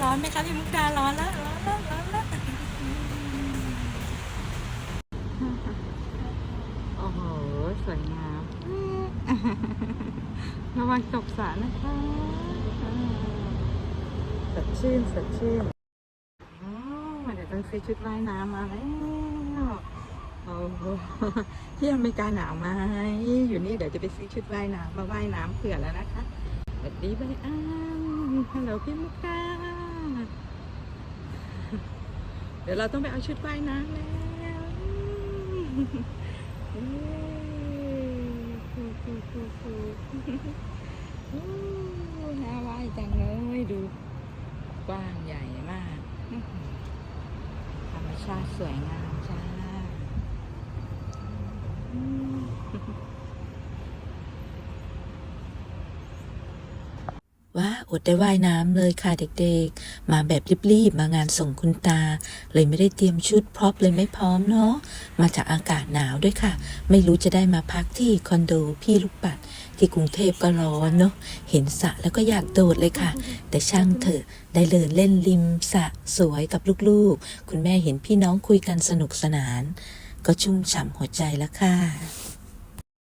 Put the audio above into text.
ร้อนไหมคะพี่มุกดาร้อนแล้วร้อนแล้วร้อนแล้วโอ้โห สวยงาม ระวังตกสระนะคะอ่าสดชื่นสดชื่นเดี๋ยวต้องซื้อชุดว่ายน้ำมาแล้วโอ้โหที่อเมริกาหนาวไหมอยู่นี่เดี๋ยวจะไปซื้อชุดว่ายน้ำมาว่ายน้ำเผื่อแล้วนะคะสวัสดีใบอ้าม ฮัลโหลพี่มุกดาเดี๋ยวเราต้องไปเอาชุดว่ายน้ำแล้วเอ้ยฟูฟูฟูฟูน่าว่ายจังเลยดู กว้างใหญ่มาก ธรรมชาติสวยงามจ้าอืม ว่าอดได้ว่ายน้ำเลยค่ะเด็กๆ มาแบบรีบๆ มางานส่งคุณตา เลยไม่ได้เตรียมชุดพร็อพเลยไม่พร้อมเนาะ มาจากอากาศหนาวด้วยค่ะ ไม่รู้จะได้มาพักที่คอนโดพี่ลูกปัด ที่กรุงเทพก็ร้อนเนาะ เห็นสระแล้วก็อยากโดดเลยค่ะ แต่ช่างเถอะได้เดินเล่นริมสระสวยกับลูกๆ คุณแม่เห็นพี่น้องคุยกันสนุกสนาน ก็ชุ่มฉ่ำหัวใจแล้วค่ะ